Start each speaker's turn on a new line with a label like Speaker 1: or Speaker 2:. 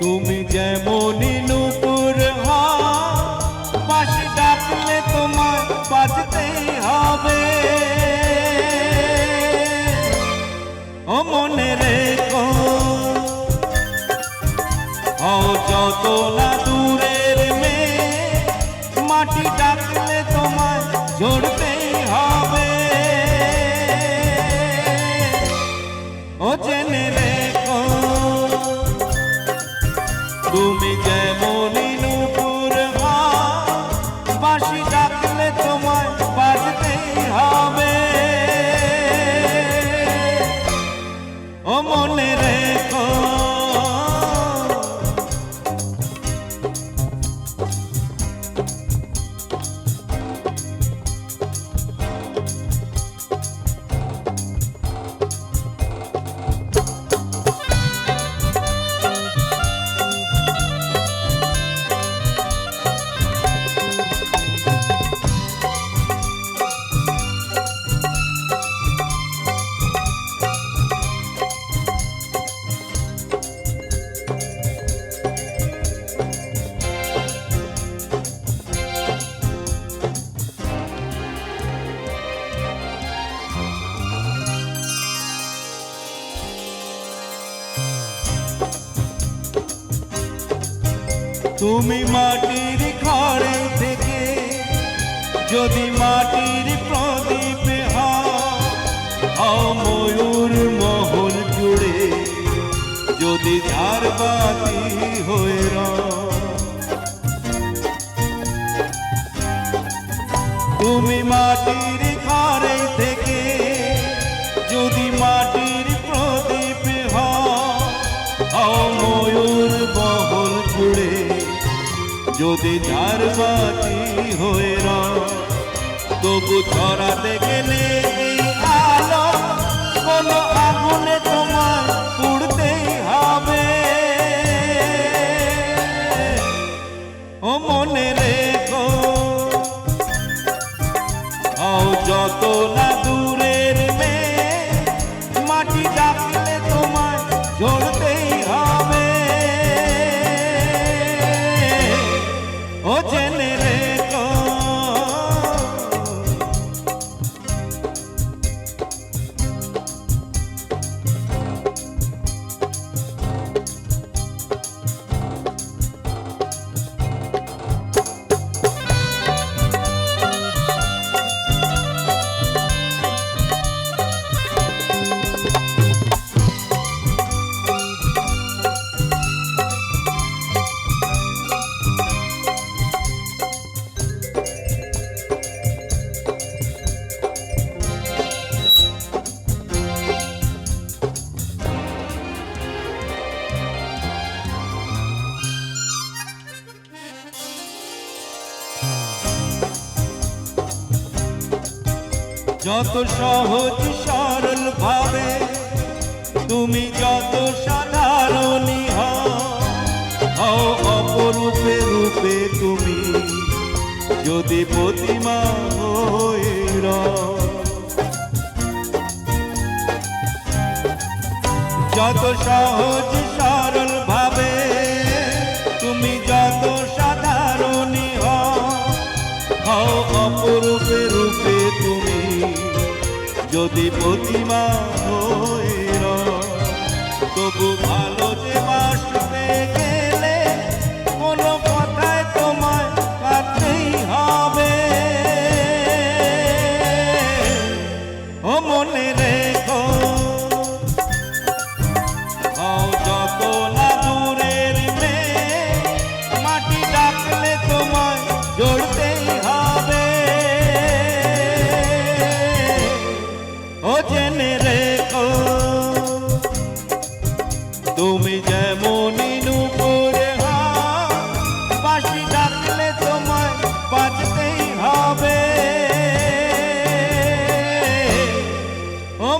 Speaker 1: যেমনই নুপুর হও, পাশে ডাকলে তোমায় বাজতেই হবে। ও মনে রেখো ও যত না দূরের মে মাটি তুমি যেমনই তুমি মাটির ঘরে থেকে যদি মাটির প্রদীপে হও ময়ূর মহল জুড়ে যদি ঝাড়বাতি হয়ে তুমি মাটির যদি ঝাড়বাতি হয়ে তবু ছড়াতে গেলে আলো? কোনো আগুনে তোমার যত সহজ সরল ভাবে, তুমি যত সাধারণী হও অপরূপে রূপে তুমি যদি প্রতিমা হয়ে। যত সহজ সরল ভাবে, তুমি যত যদি প্রতিমা তবু ভালো যে বাসতে গেলে কোনো কথায় তোমায় কাটতেই হবে। ও মনে রেখো যত না দূরের মেয়ে, মাটি ডাকলে তোমায় তুমি যেমন নুপুরে বাসি ডাকলে তোমায় বাজতেই হবে। ও